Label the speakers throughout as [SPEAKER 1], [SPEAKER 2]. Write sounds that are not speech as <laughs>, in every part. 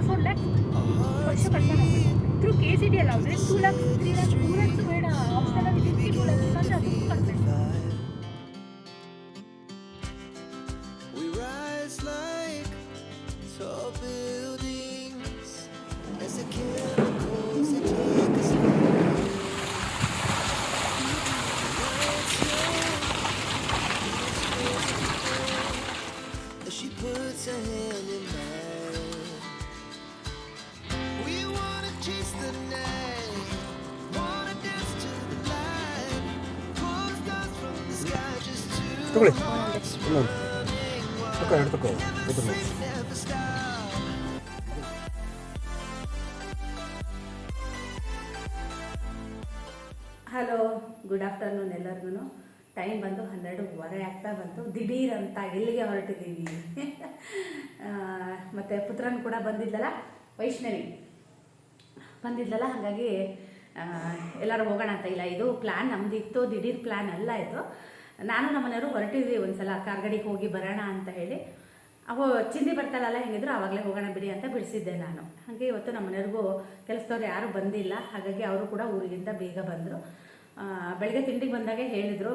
[SPEAKER 1] Four four lakhs ವರ್ಷ ಕಟ್ತಾರೆ through K C D ಅಲ್ಲ ಅಂದರೆ two lakhs three two lakhs ಬೇಡ ಆಪ್ಷನಲ್ ಅದು ಕಡಿಮೆ
[SPEAKER 2] ಹಲೋ, ಗುಡ್ ಆಫ್ಟರ್ನೂನ್ ಎಲ್ಲರಿಗೂ ಟೈಮ್ ಬಂದು ಹನ್ನೆರಡುವರೆ ಆಗ್ತಾ ಬಂತು. ದಿಢೀರ್ ಅಂತ ಎಲ್ಲಿಗೆ ಹೊರಟಿದ್ದೀವಿ? <laughs> ಮತ್ತೆ ಪುತ್ರನ್ ಕೂಡ ಬಂದಿದ್ದಲ್ಲ? ವೈಷ್ಣವಿ. ಬಂದಿದ್ದಲ್ಲ, ಹಾಗಾಗಿ ಎಲ್ಲರೂ ಹೋಗೋಣ ಅಂತ ಇಲ್ಲ. ಇದು ಪ್ಲ್ಯಾನ್ ನಮ್ದಿತ್ತು, ದಿಢೀರ್ ಪ್ಲ್ಯಾನ್ ಅಲ್ಲ ಇದು. ನಾನು ನಮ್ಮನೆಯವರು ಹೊರಟಿದ್ವಿ ಒಂದ್ಸಲ, ಕಾರ್ಗಡಿಗೆ ಹೋಗಿ ಬರೋಣ ಅಂತ ಹೇಳಿ. ಅವು ಚಿಂದಿ ಬರ್ತಾಳಲ್ಲ ಹೆಂಗಿದ್ರು ಆವಾಗಲೇ ಹೋಗೋಣ ಬಿಡಿ ಅಂತ ಬಿಡಿಸಿದ್ದೆ ನಾನು. ಹಾಗೆ ಇವತ್ತು ನಮ್ಮ ಮನೆಯವ್ರಿಗೂ ಕೆಲಸದವ್ರು ಯಾರೂ ಬಂದಿಲ್ಲ, ಹಾಗಾಗಿ ಅವರು ಕೂಡ ಊರಿಗಿಂತ ಬೇಗ ಬಂದರು. ಬೆಳಗ್ಗೆ ತಿಂಡಿಗೆ ಬಂದಾಗೆ ಹೇಳಿದರು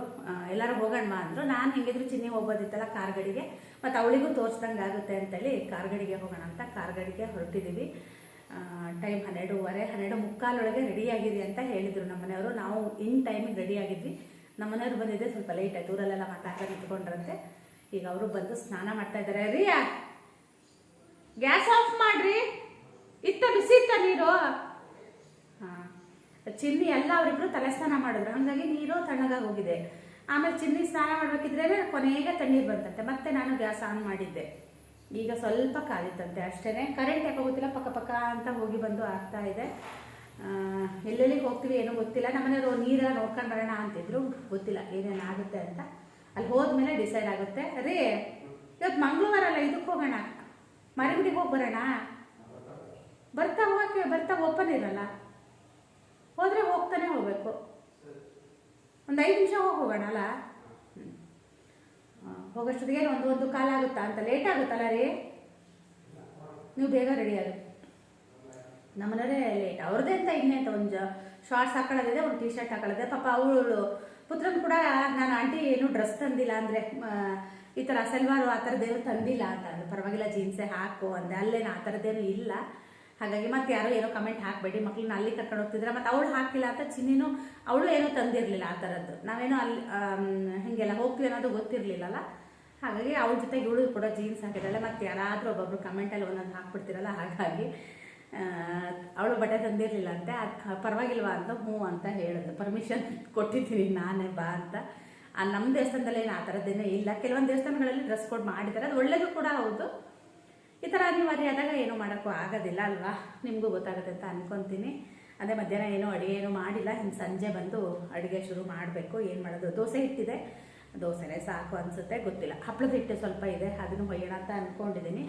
[SPEAKER 2] ಎಲ್ಲರೂ ಹೋಗೋಣ ಅಂದರು. ನಾನು ಹೆಂಗಿದ್ರು ಚಿನ್ನಿ ಹೋಗೋದಿತ್ತಲ್ಲ ಕಾರ್ಗಡಿಗೆ, ಮತ್ತು ಅವಳಿಗೂ ತೋರಿಸ್ದಂಗೆ ಆಗುತ್ತೆ ಅಂತೇಳಿ ಕಾರ್ಗಡಿಗೆ ಹೋಗೋಣ ಅಂತ ಕಾರ್ಗಡಿಗೆ ಹೊರಟಿದ್ದೀವಿ ಟೈಮ್ ಹನ್ನೆರಡೂವರೆ, ಹನ್ನೆರಡು ಮುಕ್ಕಾಲೊಳಗೆ ರೆಡಿಯಾಗಿದೆ ಅಂತ ಹೇಳಿದರು ನಮ್ಮ ಮನೆಯವರು ನಾವು ಇನ್ ಟೈಮಿಗೆ ರೆಡಿ ಆಗಿದ್ವಿ. ನಮ್ಮ ಮನೆಯವ್ರು ಬಂದಿದ್ದೆ ಸ್ವಲ್ಪ ಲೇಟ್ ಆಯ್ತು, ಊರಲ್ಲೆಲ್ಲ ಮಾತಾಡ್ತಾ ನಿಂತ್ಕೊಂಡ್ರಂತೆ. ಈಗ ಅವರು ಬಂದು ಸ್ನಾನ ಮಾಡ್ತಾ ಇದ್ದಾರೆ. ರಿಯಾ ಗ್ಯಾಸ್ ಆಫ್ ಮಾಡ್ರಿ. ಇತ್ತ ಬಿಸಿ ಇತ್ತ ನೀರು. ಹಾಂ, ಚಿನ್ನಿ ಎಲ್ಲ ಅವರಿಬ್ರು ತಲೆ ಸ್ನಾನ ಮಾಡಿದ್ರು. ಹಾಗಾಗಿ ನೀರು ತಣ್ಣಗಾಗಿ ಹೋಗಿದೆ. ಆಮೇಲೆ ಚಿನ್ನಿ ಸ್ನಾನ ಮಾಡ್ಬೇಕಿದ್ರೆ ಕೊನೆಗೆ ತಣ್ಣೀರು ಬಂತಂತೆ. ಮತ್ತೆ ನಾನು ಗ್ಯಾಸ್ ಆನ್ ಮಾಡಿದ್ದೆ. ಈಗ ಸ್ವಲ್ಪ ಕಾಲಿತ್ತಂತೆ ಅಷ್ಟೇ ಕರೆಂಟ್ ಯಾಕೋ ಗೊತ್ತಿಲ್ಲ, ಪಕ್ಕ ಪಕ್ಕ ಅಂತ ಹೋಗಿ ಬಂದು ಆಗ್ತಾ ಇದೆ. ಎಲ್ಲೆಲ್ಲಿಗೆ ಹೋಗ್ತೀವಿ ಏನೋ ಗೊತ್ತಿಲ್ಲ. ನಮ್ಮನೆಯವರು ನೀರೆಲ್ಲ ನೋಡ್ಕೊಂಡು ಬರೋಣ ಅಂತಿದ್ರು. ಗೊತ್ತಿಲ್ಲ ಏನೇನು ಆಗುತ್ತೆ ಅಂತ. ಅಲ್ಲಿ ಹೋದ್ಮೇಲೆ ಡಿಸೈಡ್ ಆಗುತ್ತೆ, ರೀ ಇವತ್ತು ಮಂಗಳವಾರ ಅಲ್ಲ ಇದಕ್ಕೆ ಹೋಗೋಣ? ಮರಿಗುಡಿಗೆ ಹೋಗಿ ಬರೋಣ? ಬರ್ತಾ ಹೋಗಕ್ಕೆ, ಬರ್ತಾ ಓಪನ್ ಇರಲ್ಲ. ಹೋದರೆ ಹೋಗ್ತಾನೆ ಹೋಗ್ಬೇಕು. ಒಂದು ಐದು ನಿಮಿಷ ಹೋಗಿ ಹೋಗೋಣ ಅಲ್ಲ ಹೋಗೋಷ್ಟೊತ್ತಿಗೆ ಒಂದು ಒಂದು ಕಾಲ ಆಗುತ್ತಾ ಅಂತ? ಲೇಟ್ ಆಗುತ್ತಲ್ಲ ರೀ? ನೀವು ಬೇಗ ರೆಡಿ ಆಗಿ. ನಮ್ಮನೆಯವರೇ ಲೇಟ್ ಅವ್ರದ್ದೇ ಅಂತ ಇನ್ನೇ ಅಂತ ಒಂದು ಶಾರ್ಟ್ಸ್ ಹಾಕೊಳ್ಳೋದಿದೆ, ಒಂದು ಟೀ ಶರ್ಟ್ ಹಾಕೊಳ್ಳೋದೆ ಪಾಪ ಅವಳು ಪುತ್ರನ ಕೂಡ ನಾನು ಆಂಟಿ ಏನು ಡ್ರೆಸ್ ತಂದಿಲ್ಲ ಅಂದರೆ ಈ ಥರ ಸೆಲ್ವಾರು ಆ ಥರದ್ದೇನು ತಂದಿಲ್ಲ ಅಂತ ಅಂದ್ರೆ. ಪರವಾಗಿಲ್ಲ ಜೀನ್ಸೇ ಹಾಕು ಅಂದೆ. ಅಲ್ಲೇನು ಆ ಥರದ್ದೇನು ಇಲ್ಲ. ಹಾಗಾಗಿ ಮತ್ತೆ ಯಾರೋ ಏನೋ ಕಮೆಂಟ್ ಹಾಕಬೇಡಿ. ಮಕ್ಳನ್ನ ಅಲ್ಲಿ ಕರ್ಕೊಂಡು ಹೋಗ್ತಿದ್ರೆ ಮತ್ತು ಅವಳು ಹಾಕಿಲ್ಲ ಅಂತ ಚಿನ್ನಿನೂ ಅವಳು ಏನೂ ತಂದಿರಲಿಲ್ಲ ಆ ಥರದ್ದು ನಾವೇನೋ ಅಲ್ಲಿ ಹೀಗೆಲ್ಲ ಹೋಗ್ತೀವಿ ಅನ್ನೋದು ಗೊತ್ತಿರಲಿಲ್ಲಲ್ಲ. ಹಾಗಾಗಿ ಅವಳ ಜೊತೆಗೆ ಇವಳು ಕೂಡ ಜೀನ್ಸ್ ಹಾಕಿರಲ್ಲ ಮತ್ತು ಯಾರಾದರೂ ಒಬ್ಬೊಬ್ರು ಕಮೆಂಟಲ್ಲಿ ಒಂದೊಂದು ಹಾಕ್ಬಿಡ್ತಿರಲ್ಲ. ಹಾಗಾಗಿ ಅವಳು ಬಟ್ಟೆ ತಂದಿರಲಿಲ್ಲ ಅಂತೆ ಪರವಾಗಿಲ್ವಾ ಅಂತ ಹ್ಞೂ ಅಂತ ಹೇಳಿದ್ಲು. ಪರ್ಮಿಷನ್ ಕೊಟ್ಟಿದ್ದೀನಿ ನಾನೇ ಬಾ ಅಂತ. ನಮ್ಮ ದೇವಸ್ಥಾನದಲ್ಲಿ ಏನು ಆ ಥರದ್ದೇನೇ ಇಲ್ಲ. ಕೆಲವೊಂದು ದೇವಸ್ಥಾನಗಳಲ್ಲಿ ಡ್ರೆಸ್ ಕೋಡ್ ಮಾಡಿದ್ದಾರೆ. ಅದು ಒಳ್ಳೆಯದು ಕೂಡ ಹೌದು. ಈ ಥರ ಅನಿವಾರ್ಯ ಆದಾಗ ಏನೂ ಮಾಡೋಕ್ಕೂ ಆಗೋದಿಲ್ಲ ಅಲ್ವಾ? ನಿಮಗೂ ಗೊತ್ತಾಗುತ್ತೆ ಅಂತ ಅನ್ಕೊತೀನಿ. ಅದೇ ಮಧ್ಯಾಹ್ನ ಏನೂ ಅಡುಗೆ ಏನೂ ಮಾಡಿಲ್ಲ. ಇನ್ನು ಸಂಜೆ ಬಂದು ಅಡುಗೆ ಶುರು ಮಾಡಬೇಕು. ಏನು ಮಾಡೋದು? ದೋಸೆ ಹಿಟ್ಟಿದೆ. ದೋಸೆನೇ ಸಾಕು ಅನಿಸುತ್ತೆ. ಗೊತ್ತಿಲ್ಲ. ಹಪ್ಪಳದ ಹಿಟ್ಟು ಸ್ವಲ್ಪ ಇದೆ. ಅದನ್ನು ಹೊಯ್ಯೋಣ ಅಂತ ಅಂದ್ಕೊಂಡಿದ್ದೀನಿ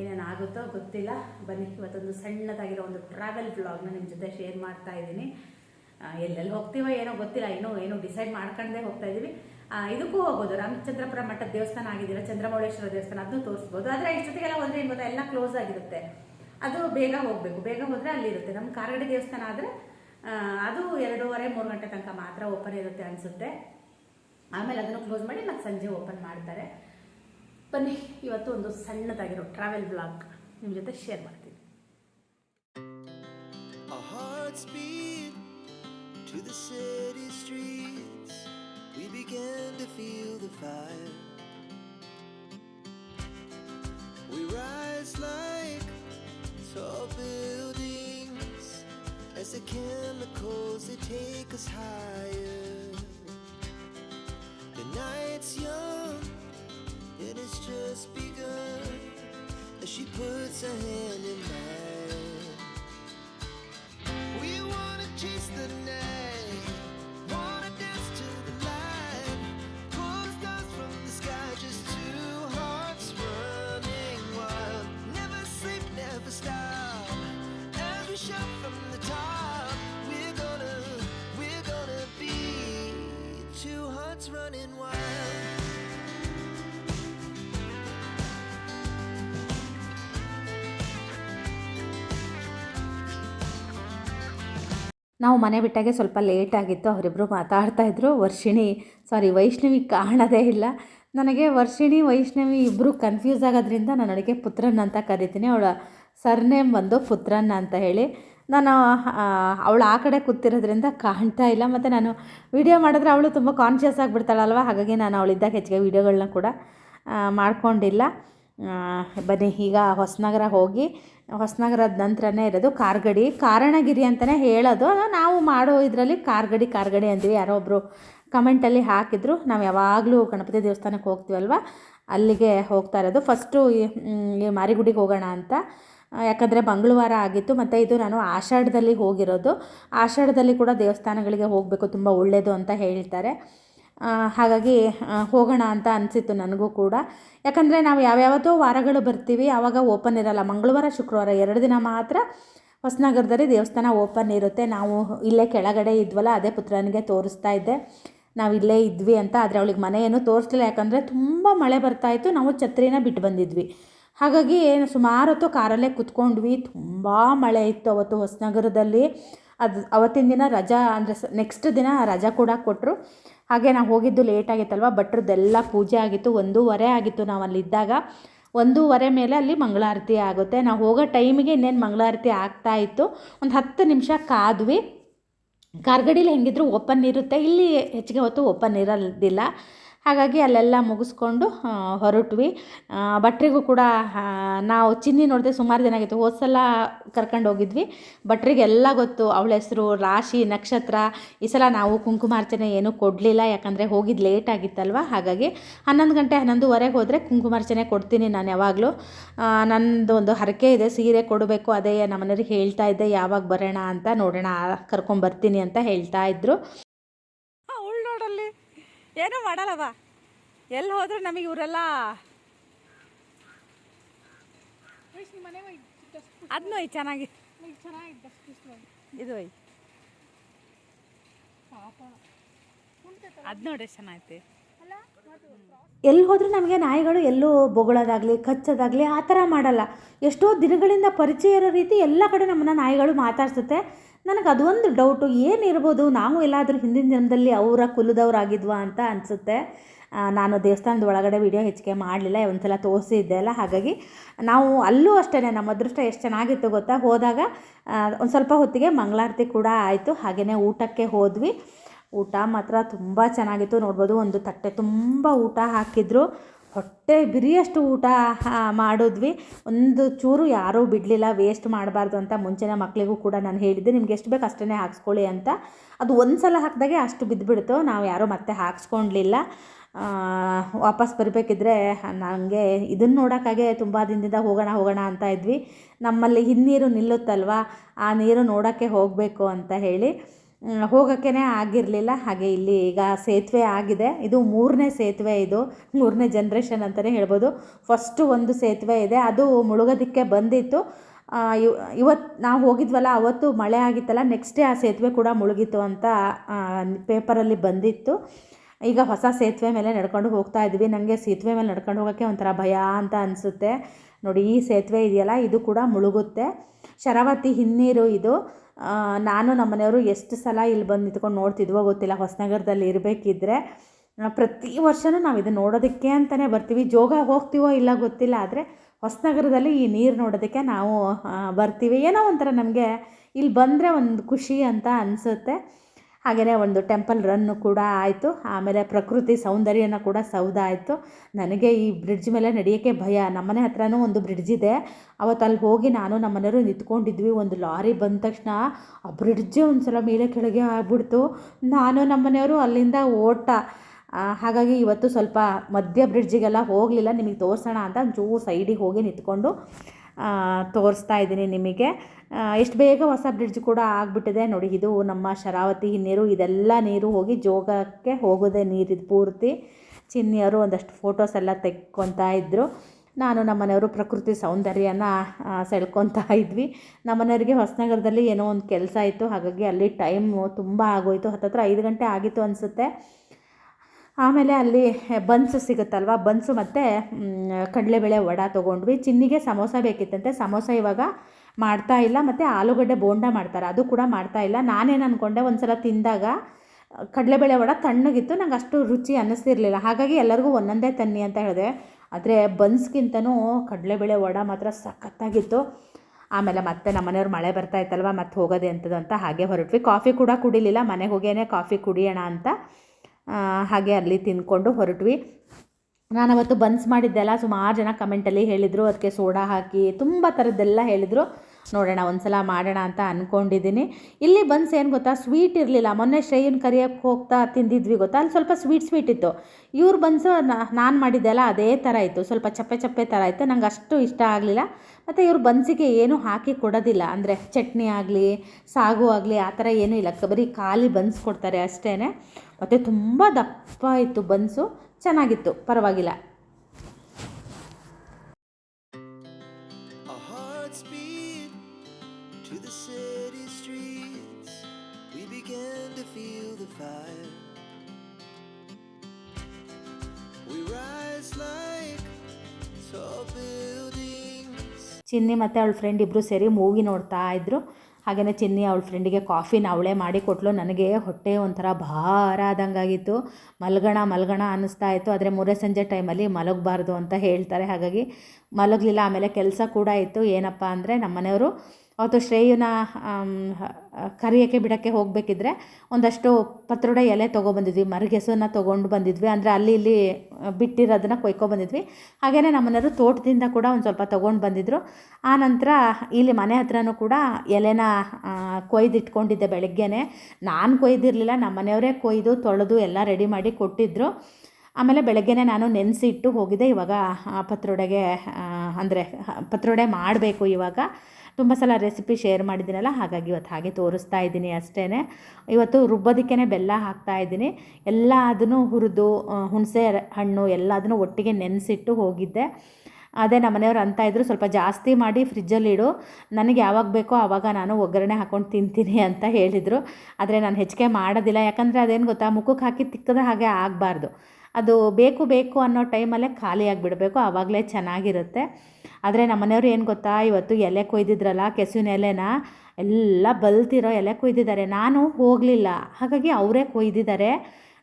[SPEAKER 2] ಏನೇನು ಆಗುತ್ತೋ ಗೊತ್ತಿಲ್ಲ. ಬನ್ನಿ, ಇವತ್ತೊಂದು ಸಣ್ಣದಾಗಿರೋ ಒಂದು ಟ್ರಾವೆಲ್ ಬ್ಲಾಗ್ನ ನಿಮ್ಮ ಜೊತೆ ಶೇರ್ ಮಾಡ್ತಾ ಇದ್ದೀನಿ. ಎಲ್ಲೆಲ್ಲಿ ಹೋಗ್ತೀವೋ ಏನೋ ಗೊತ್ತಿಲ್ಲ, ಇನ್ನೂ ಏನೋ ಡಿಸೈಡ್ ಮಾಡ್ಕೊಂಡೇ ಹೋಗ್ತಾ ಇದ್ದೀವಿ. ಇದಕ್ಕೂ ಹೋಗ್ಬೋದು. ರಾಮಚಂದ್ರಪುರ ಮಠದ ದೇವಸ್ಥಾನ ಆಗಿದ್ದೀರ ಚಂದ್ರಮೌಳೇಶ್ವರ ದೇವಸ್ಥಾನ, ಅದನ್ನು ತೋರಿಸ್ಬೋದು. ಆದರೆ ಇಷ್ಟೊತ್ತಿಗೆಲ್ಲ ಹೋದ್ರೆ ಏನು ಎಲ್ಲ ಕ್ಲೋಸ್ ಆಗಿರುತ್ತೆ. ಅದು ಬೇಗ ಹೋಗಬೇಕು. ಬೇಗ ಹೋದರೆ ಅಲ್ಲಿರುತ್ತೆ. ನಮ್ಮ ಕಾರ್ಗಡೆ ದೇವಸ್ಥಾನ ಆದರೆ ಅದು ಎರಡೂವರೆ, ಮೂರು ಗಂಟೆ ತನಕ ಮಾತ್ರ ಓಪನ್ ಇರುತ್ತೆ ಅನಿಸುತ್ತೆ. ಆಮೇಲೆ ಅದನ್ನು ಕ್ಲೋಸ್ ಮಾಡಿ ಮತ್ತೆ ಸಂಜೆ ಓಪನ್ ಮಾಡ್ತಾರೆ. ಬನ್ನಿ ಇವತ್ತು ಒಂದು ಸಣ್ಣದಾಗಿರೋ ಟ್ರಾವೆಲ್ ಬ್ಲಾಗ್ ನಿಮ್ಮ ಜೊತೆ ಶೇರ್ ಮಾಡ್ತೀನಿ
[SPEAKER 3] Our hearts beat to the city streets. We began to feel the fire. We rise like tall buildings as the chemicals they take us higher. The night's young She puts her hand in
[SPEAKER 4] ನಾವು ಮನೆ ಬಿಟ್ಟಾಗೆ ಸ್ವಲ್ಪ late ಆಗಿತ್ತು ಅವರಿಬ್ಬರು ಮಾತಾಡ್ತಾ ಇದ್ರು. ವರ್ಷಿಣಿ ಸಾರಿ ವೈಷ್ಣವಿ ಕಾಣೋದೇ ಇಲ್ಲ. ನನಗೆ ವರ್ಷಿಣಿ, ವೈಷ್ಣವಿ ಇಬ್ಬರು ಕನ್ಫ್ಯೂಸ್ ಆಗೋದ್ರಿಂದ ನಾನು ಅಡುಗೆ ಪುತ್ರನ್ನ ಅಂತ ಕರಿತೀನಿ. ಅವಳ ಸರ್ನೇಮ್ ಬಂದು ಪುತ್ರನ್ನ ಅಂತ ಹೇಳಿ. ನಾನು ಅವಳು ಆ ಕಡೆ ಕೂತಿರೋದ್ರಿಂದ ಕಾಣ್ತಾ ಇಲ್ಲ. ಮತ್ತು ನಾನು ವಿಡಿಯೋ ಮಾಡಿದ್ರೆ ಅವಳು ತುಂಬ ಕಾನ್ಷಿಯಸ್ ಆಗಿಬಿಡ್ತಾಳಲ್ವ? ಹಾಗಾಗಿ ನಾನು ಅವಳಿದ್ದಾಗ ಹೆಚ್ಚಿಗೆ ವೀಡಿಯೋಗಳನ್ನ ಕೂಡ ಮಾಡ್ಕೊಂಡಿಲ್ಲ. ಬನ್ನಿ, ಈಗ ಹೊಸನಗರ ಹೋಗಿ ಹೊಸನಗರದ ನಂತರನೇ ಇರೋದು ಕಾರ್ಗಡಿ. ಕಾರಣಗಿರಿ ಅಂತಲೇ ಹೇಳೋದು. ನಾವು ಮಾಡೋ ಇದರಲ್ಲಿ ಕಾರ್ಗಡಿ ಕಾರ್ಗಡಿ ಅಂತೀವಿ. ಯಾರೋ ಒಬ್ಬರು ಕಮೆಂಟಲ್ಲಿ ಹಾಕಿದ್ರು. ನಾವು ಯಾವಾಗಲೂ ಗಣಪತಿ ದೇವಸ್ಥಾನಕ್ಕೆ ಹೋಗ್ತೀವಲ್ವ? ಅಲ್ಲಿಗೆ ಹೋಗ್ತಾ ಇರೋದು. ಫಸ್ಟು ಈ ಮಾರಿಗುಡಿಗೆ ಹೋಗೋಣ ಅಂತ. ಯಾಕಂದರೆ ಮಂಗಳವಾರ ಆಗಿತ್ತು. ಮತ್ತು ಇದು ನಾನು ಆಷಾಢದಲ್ಲಿ ಹೋಗಿರೋದು. ಆಷಾಢದಲ್ಲಿ ಕೂಡ ದೇವಸ್ಥಾನಗಳಿಗೆ ಹೋಗಬೇಕು. ತುಂಬ ಒಳ್ಳೆಯದು ಅಂತ ಹೇಳ್ತಾರೆ. ಹಾಗಾಗಿ ಹೋಗೋಣ ಅಂತ ಅನಿಸಿತ್ತು ನನಗೂ ಕೂಡ. ಯಾಕಂದರೆ ನಾವು ಯಾವ್ಯಾವತ್ತೋ ವಾರಗಳು ಬರ್ತೀವಿ ಆವಾಗ ಓಪನ್ ಇರಲ್ಲ. ಮಂಗಳವಾರ, ಶುಕ್ರವಾರ ಎರಡು ದಿನ ಮಾತ್ರ ಹೊಸನಗರದಲ್ಲಿ ದೇವಸ್ಥಾನ ಓಪನ್ ಇರುತ್ತೆ. ನಾವು ಇಲ್ಲೇ ಕೆಳಗಡೆ ಇದ್ವಲ್ಲ, ಅದೇ ಪುತ್ರನಿಗೆ ತೋರಿಸ್ತಾ ಇದ್ದೆ. ನಾವು ಇಲ್ಲೇ ಇದ್ವಿ ಅಂತ, ಆದರೆ ಅವಳಿಗೆ ಮನೆ ಏನೂ ತೋರಿಸ್ಲಿಲ್ಲ. ಯಾಕಂದರೆ ತುಂಬ ಮಳೆ ಬರ್ತಾಯಿತ್ತು ನಾವು ಛತ್ರಿನ ಬಿಟ್ಟು ಬಂದಿದ್ವಿ. ಹಾಗಾಗಿ, ಸುಮಾರು ಹೊತ್ತು ಕಾರಲ್ಲೇ ಕುತ್ಕೊಂಡ್ವಿ. ತುಂಬ ಮಳೆ ಇತ್ತು ಅವತ್ತು ಹೊಸನಗರದಲ್ಲಿ. ಅದು, ಅವತ್ತಿನ ದಿನ ರಜಾ, ಅಂದರೆ ನೆಕ್ಸ್ಟ್ ದಿನ ರಜಾ ಕೂಡ ಕೊಟ್ಟರು ಹಾಗೆ ನಾವು ಹೋಗಿದ್ದು ಲೇಟ್ ಆಗಿತ್ತಲ್ವ? ಭಟ್ರದ್ದೆಲ್ಲ ಪೂಜೆ ಆಗಿತ್ತು, ಒಂದೂವರೆ ಆಗಿತ್ತು ನಾವು ಅಲ್ಲಿದ್ದಾಗ. ಒಂದೂವರೆ ಮೇಲೆ ಅಲ್ಲಿ ಮಂಗಳಾರತಿ ಆಗುತ್ತೆ. ನಾವು ಹೋಗೋ ಟೈಮಿಗೆ ಇನ್ನೇನು ಮಂಗಳಾರತಿ ಆಗ್ತಾ ಇತ್ತು. ಒಂದು ಹತ್ತು ನಿಮಿಷ ಕಾದ್ವಿ. ಕಾರ್ಗಡಿಲಿ ಹೆಂಗಿದ್ರು ಓಪನ್ ಇರುತ್ತೆ. ಇಲ್ಲಿ ಹೆಚ್ಚಿಗೆ ಹೊತ್ತು ಓಪನ್ ಇರೋದಿಲ್ಲ ಹಾಗಾಗಿ ಅಲ್ಲೆಲ್ಲ ಮುಗಿಸ್ಕೊಂಡು ಹೊರಟ್ವಿ. ಭಟ್ರಿಗೂ ಕೂಡ ನಾವು ಚಿನ್ನಿ ನೋಡಿದೆ ಸುಮಾರು ದಿನ ಆಗಿತ್ತು. ಹೋದ ಸಲ ಕರ್ಕೊಂಡು ಹೋಗಿದ್ವಿ. ಭಟ್ರಿಗೆಲ್ಲ ಗೊತ್ತು, ಅವಳ ಹೆಸರು ರಾಶಿ, ನಕ್ಷತ್ರ. ಈ ಸಲ ನಾವು ಕುಂಕುಮಾರ್ಚನೆ ಏನೂ ಕೊಡಲಿಲ್ಲ, ಯಾಕಂದರೆ ಹೋಗಿದ್ದು ಲೇಟ್ ಆಗಿತ್ತಲ್ವ? ಹಾಗಾಗಿ ಹನ್ನೊಂದು ಗಂಟೆ ಹನ್ನೊಂದುವರೆಗೆ ಹೋದರೆ ಕುಂಕುಮಾರ್ಚನೆ ಕೊಡ್ತೀನಿ ನಾನು ಯಾವಾಗಲೂ. ನನ್ನದು ಒಂದು ಹರಕೆ ಇದೆ, ಸೀರೆ ಕೊಡಬೇಕು, ಅದೇ ನಮ್ಮನೆಯವ್ರಿಗೆ ಹೇಳ್ತಾ ಇದ್ದೆ, ಯಾವಾಗ ಬರೋಣ ಅಂತ ನೋಡೋಣ, ಕರ್ಕೊಂಬರ್ತೀನಿ ಅಂತ ಹೇಳ್ತಾ
[SPEAKER 2] ನೋಡಲ್ಲಿ ಏನೂ ಮಾಡಲ್ಲವ? ಎಲ್ಲಿ ಹೋದ್ರೆ ನಮಗೆ ಇವರೆಲ್ಲ ಅದು ಐ ಚೆನ್ನಾಗಿ.
[SPEAKER 1] ಚೆನ್ನಾಗಿ
[SPEAKER 2] ಇದು
[SPEAKER 1] ಅದ್
[SPEAKER 2] ಅದು ನೋಡಿ ಚೆನ್ನಾಗೈತಿ.
[SPEAKER 1] ಅಲ್ಲ
[SPEAKER 4] ಎಲ್ಲಿ ಹೋದರೂ ನಮಗೆ ನಾಯಿಗಳು ಎಲ್ಲೂ ಬೊಗಳೋದಾಗಲಿ, ಕಚ್ಚೋದಾಗಲಿ ಆ ಥರ ಮಾಡಲ್ಲ. ಎಷ್ಟೋ ದಿನಗಳಿಂದ ಪರಿಚಯ ಇರೋ ರೀತಿ ಎಲ್ಲ ಕಡೆ ನಮ್ಮನ್ನು ನಾಯಿಗಳು ಮಾತಾಡ್ಸುತ್ತೆ. ನನಗೆ ಅದೊಂದು ಡೌಟು ಏನಿರ್ಬೋದು ನಾವು ಎಲ್ಲಾದರೂ ಹಿಂದಿನ ದಿನದಲ್ಲಿ ಅವರ ಕುಲದವರಾಗಿದ್ವಾ ಅಂತ ಅನಿಸುತ್ತೆ. ನಾನು ದೇವಸ್ಥಾನದ ಒಳಗಡೆ ವಿಡಿಯೋ ಹೆಚ್ಚಿಗೆ ಮಾಡಲಿಲ್ಲ, ಒಂದ್ಸಲ ತೋರಿಸಿದ್ದೆ ಅಲ್ಲ, ಹಾಗಾಗಿ ನಾವು ಅಲ್ಲೂ ಅಷ್ಟೇ ನಮ್ಮ ಅದೃಷ್ಟ ಎಷ್ಟು ಚೆನ್ನಾಗಿತ್ತು ಗೊತ್ತಾ? ಹೋದಾಗ ಒಂದು ಸ್ವಲ್ಪ ಹೊತ್ತಿಗೆ ಮಂಗಳಾರತಿ ಕೂಡ ಆಯಿತು ಹಾಗೆಯೇ ಊಟಕ್ಕೆ ಹೋದ್ವಿ. ಊಟ ಮಾತ್ರ ತುಂಬ ಚೆನ್ನಾಗಿತ್ತು, ನೋಡ್ಬೋದು ಒಂದು ತಟ್ಟೆ ತುಂಬ ಊಟ ಹಾಕಿದ್ರು. ಹೊಟ್ಟೆ ಬಿರಿಯಷ್ಟು ಊಟ ಮಾಡಿದ್ವಿ. ಒಂದು ಚೂರು ಯಾರೂ ಬಿಡಲಿಲ್ಲ ವೇಸ್ಟ್ ಮಾಡಬಾರ್ದು ಅಂತ ಮುಂಚೆನೇ ಮಕ್ಕಳಿಗೂ ಕೂಡ ನಾನು ಹೇಳಿದ್ದೆ. ನಿಮ್ಗೆ ಎಷ್ಟು ಬೇಕು ಅಷ್ಟೇ ಹಾಕ್ಸ್ಕೊಳ್ಳಿ ಅಂತ. ಅದು ಒಂದು ಸಲ ಹಾಕಿದಾಗೆ ಅಷ್ಟು ಬಿದ್ದುಬಿಡ್ತು ನಾವು ಯಾರೂ ಮತ್ತೆ ಹಾಕ್ಸ್ಕೊಳ್ಲಿಲ್ಲ ಆ, ವಾಪಸ್ ಬರಬೇಕಿದ್ರೆ ನನಗೆ ಇದನ್ನು ನೋಡೋಕ್ಕಾಗೆ ತುಂಬ ದಿನದಿಂದ ಹೋಗೋಣ ಹೋಗೋಣ ಅಂತ ಇದ್ವಿ. ನಮ್ಮಲ್ಲಿ ಹಿನ್ನೀರು ನಿಲ್ಲುತ್ತಲ್ವ? ಆ ನೀರು ನೋಡೋಕ್ಕೆ ಹೋಗಬೇಕು ಅಂತ ಹೇಳಿ. ಹೋಗೋಕ್ಕೇ ಆಗಿರಲಿಲ್ಲ. ಹಾಗೆ ಇಲ್ಲಿ ಈಗ ಸೇತುವೆ ಆಗಿದೆ. ಇದು ಮೂರನೇ ಸೇತುವೆ ಇದು. ಮೂರನೇ ಜನ್ರೇಷನ್ ಅಂತಲೇ ಹೇಳ್ಬೋದು. ಫಸ್ಟು ಒಂದು ಸೇತುವೆ ಇದೆ. ಅದು ಮುಳುಗೋದಕ್ಕೆ ಬಂದಿತ್ತು. ಇವತ್ತು ನಾವು ಹೋಗಿದ್ವಲ್ಲ, ಅವತ್ತು ಮಳೆ ಆಗಿತ್ತಲ್ಲ ನೆಕ್ಸ್ಟ್ ಡೇ ಆ ಸೇತುವೆ ಕೂಡ ಮುಳುಗಿತ್ತು ಅಂತ ಪೇಪರಲ್ಲಿ ಬಂದಿತ್ತು. ಈಗ ಹೊಸ ಸೇತುವೆ ಮೇಲೆ ನಡ್ಕೊಂಡು ಹೋಗ್ತಾ ಇದ್ವಿ. ನನಗೆ ಸೇತುವೆ ಮೇಲೆ ನಡ್ಕೊಂಡು ಹೋಗೋಕ್ಕೆ ಒಂಥರ ಭಯ ಅಂತ ಅನಿಸುತ್ತೆ. ನೋಡಿ, ಈ ಸೇತುವೆ ಇದೆಯಲ್ಲ, ಇದು ಕೂಡ ಮುಳುಗುತ್ತೆ. ಶರಾವತಿ ಹಿನ್ನೀರು ಇದು. ನಾನು ನಮ್ಮ ಮನೆಯವರು ಎಷ್ಟು ಸಲ ಇಲ್ಲಿ ಬಂದು ನಿಂತ್ಕೊಂಡು ನೋಡ್ತಿದ್ವೋ ಗೊತ್ತಿಲ್ಲ, ಹೊಸನಗರದಲ್ಲಿ ಇರಬೇಕಿದ್ರೆ. ಪ್ರತಿ ವರ್ಷವೂ ನಾವು ಇದು ನೋಡೋದಕ್ಕೆ ಅಂತಲೇ ಬರ್ತೀವಿ. ಜೋಗ ಹೋಗ್ತೀವೋ ಇಲ್ಲ ಗೊತ್ತಿಲ್ಲ, ಆದರೆ ಹೊಸನಗರದಲ್ಲಿ ಈ ನೀರು ನೋಡೋದಕ್ಕೆ ನಾವು ಬರ್ತೀವಿ. ಏನೋ ಒಂಥರ ನಮಗೆ ಇಲ್ಲಿ ಬಂದರೆ ಒಂದು ಖುಷಿ ಅಂತ ಅನಿಸುತ್ತೆ. ಹಾಗೆಯೇ ಒಂದು ಟೆಂಪಲ್ ರನ್ನು ಕೂಡ ಆಯಿತು. ಆಮೇಲೆ ಪ್ರಕೃತಿ ಸೌಂದರ್ಯನ ಕೂಡ ಸೌದ ಆಯಿತು ನನಗೆ ಈ ಬ್ರಿಡ್ಜ್ ಮೇಲೆ ನಡೆಯೋಕ್ಕೆ ಭಯ. ನಮ್ಮನೆ ಹತ್ರನೂ ಒಂದು ಬ್ರಿಡ್ಜ್ ಇದೆ. ಅವತ್ತು ಅಲ್ಲಿ ಹೋಗಿ ನಾನು ನಮ್ಮನೆಯವರು ನಿಂತ್ಕೊಂಡಿದ್ವಿ. ಒಂದು ಲಾರಿ ಬಂದ ತಕ್ಷಣ ಆ ಬ್ರಿಡ್ಜ್ ಒಂದು ಸಲ ಮೇಲೆ ಕೆಳಗೆ ಆಗ್ಬಿಡ್ತು. ನಾನು ನಮ್ಮನೆಯವರು ಅಲ್ಲಿಂದ ಓಟ. ಹಾಗಾಗಿ ಇವತ್ತು ಸ್ವಲ್ಪ ಮಧ್ಯ ಬ್ರಿಡ್ಜಿಗೆಲ್ಲ ಹೋಗಲಿಲ್ಲ. ನಿಮಗೆ ತೋರಿಸೋಣ ಅಂತ ಜೂ ಸೈಡಿಗೆ ಹೋಗಿ ನಿಂತ್ಕೊಂಡು ತೋರಿಸ್ತಾ ಇದ್ದೀನಿ ನಿಮಗೆ. ಎಷ್ಟು ಬೇಗ ಹೊಸ ಬ್ರಿಡ್ಜ್ ಕೂಡ ಆಗಿಬಿಟ್ಟಿದೆ ನೋಡಿ, ಇದು ನಮ್ಮ ಶರಾವತಿ ನೀರು ಇದೆಲ್ಲ ನೀರು ಹೋಗಿ ಜೋಗಕ್ಕೆ ಹೋಗೋದೆ ನೀರಿದು ಪೂರ್ತಿ. ಚಿನ್ನಿಯವರು ಒಂದಷ್ಟು ಫೋಟೋಸ್ ಎಲ್ಲ ತೆಕ್ಕೊತಾ ಇದ್ದರು ನಾನು ನಮ್ಮ ಮನೆಯವರು ಪ್ರಕೃತಿ ಸೌಂದರ್ಯನ ಸೆಳ್ಕೊತಾ ಇದ್ವಿ. ನಮ್ಮ ಮನೆಯವರಿಗೆ ಹೊಸನಗರದಲ್ಲಿ ಏನೋ ಒಂದು ಕೆಲಸ ಇತ್ತು, ಹಾಗಾಗಿ ಅಲ್ಲಿ ಟೈಮು ತುಂಬ ಆಗೋಯಿತು. ಹತ್ತತ್ರ ಐದು ಗಂಟೆ ಆಗಿತ್ತು ಅನಿಸುತ್ತೆ. ಆಮೇಲೆ ಅಲ್ಲಿ ಬನ್ಸ್ ಸಿಗುತ್ತಲ್ವ? ಬನ್ಸು ಮತ್ತು ಕಡಲೆಬೇಳೆ ವಡ ತೊಗೊಂಡ್ವಿ. ಚಿನ್ನಿಗೆ ಸಮೋಸ ಬೇಕಿತ್ತಂತೆ. ಸಮೋಸ ಇವಾಗ ಮಾಡ್ತಾ ಇಲ್ಲ. ಮತ್ತು ಆಲೂಗಡ್ಡೆ ಬೋಂಡ ಮಾಡ್ತಾರೆ. ಅದು ಕೂಡ ಮಾಡ್ತಾ ಇಲ್ಲ. ನಾನೇನು ಅಂದ್ಕೊಂಡೆ ಒಂದು ಸಲ ತಿಂದಾಗ ಕಡಲೆಬೇಳೆ ವಡ ತಣ್ಣಗಿತ್ತು. ನಂಗೆ ಅಷ್ಟು ರುಚಿ ಅನ್ನಿಸ್ತಿರ್ಲಿಲ್ಲ. ಹಾಗಾಗಿ ಎಲ್ಲರಿಗೂ ಒಂದೊಂದೇ ತನ್ನಿ ಅಂತ ಹೇಳಿದೆ. ಆದರೆ ಬನ್ಸ್ಗಿಂತನೂ ಕಡಲೆಬೇಳೆ ವಡ ಮಾತ್ರ ಸಖತ್ತಾಗಿತ್ತು. ಆಮೇಲೆ ಮತ್ತೆ ನಮ್ಮ ಮನೆಯವ್ರು ಮಳೆ ಬರ್ತಾ ಇತ್ತಲ್ವ? ಮತ್ತೆ ಹೋಗೋದೆ ಅಂತದಂತ ಅಂತ ಹಾಗೆ ಹೊರಟ್ವಿ. ಕಾಫಿ ಕೂಡ ಕುಡಿಲಿಲ್ಲ. ಮನೆಗೆ ಹೋಗೇನೆ ಕಾಫಿ ಕುಡಿಯೋಣ ಅಂತ. ಹಾಗೆ ಅಲ್ಲಿ ತಿಂದ್ಕೊಂಡು ಹೊರಟ್ವಿ. ನಾನು ಅವತ್ತು ಬನ್ಸ್ ಮಾಡಿದ್ದೆಲ್ಲ ಸುಮಾರು ಜನ ಕಮೆಂಟಲ್ಲಿ ಹೇಳಿದರು. ಅದಕ್ಕೆ ಸೋಡಾ ಹಾಕಿ ತುಂಬ ಥರದ್ದೆಲ್ಲ ಹೇಳಿದರು. ನೋಡೋಣ ಒಂದು ಮಾಡೋಣ ಅಂತ ಅಂದ್ಕೊಂಡಿದ್ದೀನಿ ಇಲ್ಲಿ ಬನ್ಸ್ ಏನು ಗೊತ್ತಾ? ಸ್ವೀಟ್ ಇರಲಿಲ್ಲ. ಮೊನ್ನೆ ಶ್ರೇಯನ್ ಕರಿಯಕ್ಕೆ ಹೋಗ್ತಾ ತಿಂದಿದ್ವಿ ಗೊತ್ತಾ? ಅಲ್ಲಿ ಸ್ವಲ್ಪ ಸ್ವೀಟ್ ಸ್ವೀಟ್ ಇತ್ತು. ಇವ್ರ ಬನ್ಸು ನಾನು ಮಾಡಿದ್ದೆಲ್ಲ ಅದೇ ಥರ ಇತ್ತು. ಸ್ವಲ್ಪ ಚಪ್ಪೆ ಚಪ್ಪೆ ಥರ ಇತ್ತು. ನಂಗೆ ಅಷ್ಟು ಇಷ್ಟ ಆಗಲಿಲ್ಲ. ಮತ್ತು ಇವ್ರ ಬನ್ಸಿಗೆ ಏನೂ ಹಾಕಿ ಕೊಡೋದಿಲ್ಲ. ಅಂದರೆ ಚಟ್ನಿ ಆಗಲಿ, ಸಾಗು ಆಗಲಿ, ಆ ಥರ ಏನೂ ಇಲ್ಲ. ಬರೀ ಖಾಲಿ ಬನ್ಸ್ ಕೊಡ್ತಾರೆ ಅಷ್ಟೇ ಮತ್ತು ತುಂಬ ದಪ್ಪ ಇತ್ತು ಬನ್ಸು ಚೆನ್ನಾಗಿತ್ತು ಪರವಾಗಿಲ್ಲ ಚಿನ್ನಿ ಮತ್ತು ಅವಳ ಫ್ರೆಂಡ್ ಇಬ್ಬರು ಸೇರಿ ಮೂವಿ ನೋಡ್ತಾ ಇದ್ದರು ಹಾಗೆಯೇ ಚಿನ್ನಿ ಅವಳ ಫ್ರೆಂಡಿಗೆ ಕಾಫಿನ ಅವಳೇ ಮಾಡಿ ಕೊಟ್ಟಳು ನನಗೆ ಹೊಟ್ಟೆ ಒಂಥರ ಭಾರ ಆದಂಗಾಗಿತ್ತು. ಮಲಗಣ ಮಲಗಣ ಅನ್ನಿಸ್ತಾ ಇತ್ತು. ಆದರೆ ಮೂರೇ ಸಂಜೆ ಟೈಮಲ್ಲಿ ಮಲಗಬಾರ್ದು ಅಂತ ಹೇಳ್ತಾರೆ. ಹಾಗಾಗಿ ಮಲಗಲಿಲ್ಲ. ಆಮೇಲೆ ಕೆಲಸ ಕೂಡ ಇತ್ತು. ಏನಪ್ಪ ಅಂದರೆ ನಮ್ಮ ಮನೆಯವರು ಅವತ್ತು ಶ್ರೇಯನ ಕರಿಯೋಕ್ಕೆ, ಬಿಡೋಕ್ಕೆ ಹೋಗಬೇಕಿದ್ರೆ ಒಂದಷ್ಟು ಪತ್ರೊಡೆ ಎಲೆ ತೊಗೊಬಂದಿದ್ವಿ ಮರಗೆಸನ್ನ ತೊಗೊಂಡು ಬಂದಿದ್ವಿ. ಅಂದರೆ ಅಲ್ಲಿ ಇಲ್ಲಿ ಬಿಟ್ಟಿರೋದನ್ನ ಕೊಯ್ಕೊಬಂದಿದ್ವಿ ಹಾಗೆಯೇ ನಮ್ಮನೆಯವರು ತೋಟದಿಂದ ಕೂಡ ಒಂದು ಸ್ವಲ್ಪ ತೊಗೊಂಡು ಬಂದಿದ್ದರು ಆ ನಂತರ ಇಲ್ಲಿ ಮನೆ ಹತ್ರನೂ ಕೂಡ ಎಲೆನ ಕೊಯ್ದಿಟ್ಕೊಂಡಿದ್ದೆ ಬೆಳಗ್ಗೆನೆ. ನಾನು ಕೊಯ್ದಿರಲಿಲ್ಲ ನಮ್ಮ ಮನೆಯವರೇ ಕೊಯ್ದು, ತೊಳೆದು ಎಲ್ಲ ರೆಡಿ ಮಾಡಿ ಕೊಟ್ಟಿದ್ದರು ಆಮೇಲೆ ಬೆಳಗ್ಗೆನೆ ನಾನು ನೆನೆಸಿಟ್ಟು ಹೋಗಿದ್ದೆ. ಇವಾಗ ಪತ್ರೊಡೆಗೆ ಅಂದರೆ ಪತ್ರೊಡೆ ಮಾಡಬೇಕು ಇವಾಗ. ತುಂಬ ಸಲ ರೆಸಿಪಿ ಶೇರ್ ಮಾಡಿದ್ದೀನಲ್ಲ, ಹಾಗಾಗಿ ಇವತ್ತು ಹಾಗೆ ತೋರಿಸ್ತಾ ಇದ್ದೀನಿ ಅಷ್ಟೇ ಇವತ್ತು ರುಬ್ಬೋದಕ್ಕೇ ಬೆಲ್ಲ ಹಾಕ್ತಾ ಇದ್ದೀನಿ. ಎಲ್ಲ ಅದನ್ನು ಹುರಿದು ಹುಣಸೆ ಹಣ್ಣು ಎಲ್ಲದನ್ನು ಒಟ್ಟಿಗೆ ನೆನೆಸಿಟ್ಟು ಹೋಗಿದ್ದೆ. ಅದೇ ನಮ್ಮ ಮನೆಯವ್ರು ಅಂತ ಇದ್ರು, ಸ್ವಲ್ಪ ಜಾಸ್ತಿ ಮಾಡಿ ಫ್ರಿಜ್ಜಲ್ಲಿ ಇಡು. ನನಗೆ ಯಾವಾಗ ಬೇಕೋ ಆವಾಗ ನಾನು ಒಗ್ಗರಣೆ ಹಾಕ್ಕೊಂಡು ತಿಂತೀನಿ ಅಂತ ಹೇಳಿದರು. ಆದರೆ ನಾನು ಹೆಚ್ಚಿಗೆ ಮಾಡೋದಿಲ್ಲ. ಯಾಕಂದರೆ ಅದೇನು ಗೊತ್ತಾ, ಮುಖಕ್ಕೆ ಹಾಕಿ ತಿಕ್ಕದ ಹಾಗೆ ಆಗಬಾರ್ದು. ಅದು ಬೇಕು ಬೇಕು ಅನ್ನೋ ಟೈಮಲ್ಲೇ ಖಾಲಿಯಾಗಿ ಬಿಡಬೇಕು ಆವಾಗಲೇ ಚೆನ್ನಾಗಿರುತ್ತೆ. ಆದರೆ ನಮ್ಮ ಮನೆಯವ್ರು ಏನು ಗೊತ್ತಾ? ಇವತ್ತು ಎಲೆ ಕೊಯ್ದಿದ್ರಲ್ಲ, ಕೆಸುವಿನ ಎಲೆನ, ಎಲ್ಲ ಬಲ್ತಿರೋ ಎಲೆ ಕೊಯ್ದಿದ್ದಾರೆ. ನಾನು ಹೋಗಲಿಲ್ಲ. ಹಾಗಾಗಿ ಅವರೇ ಕೊಯ್ದಿದ್ದಾರೆ.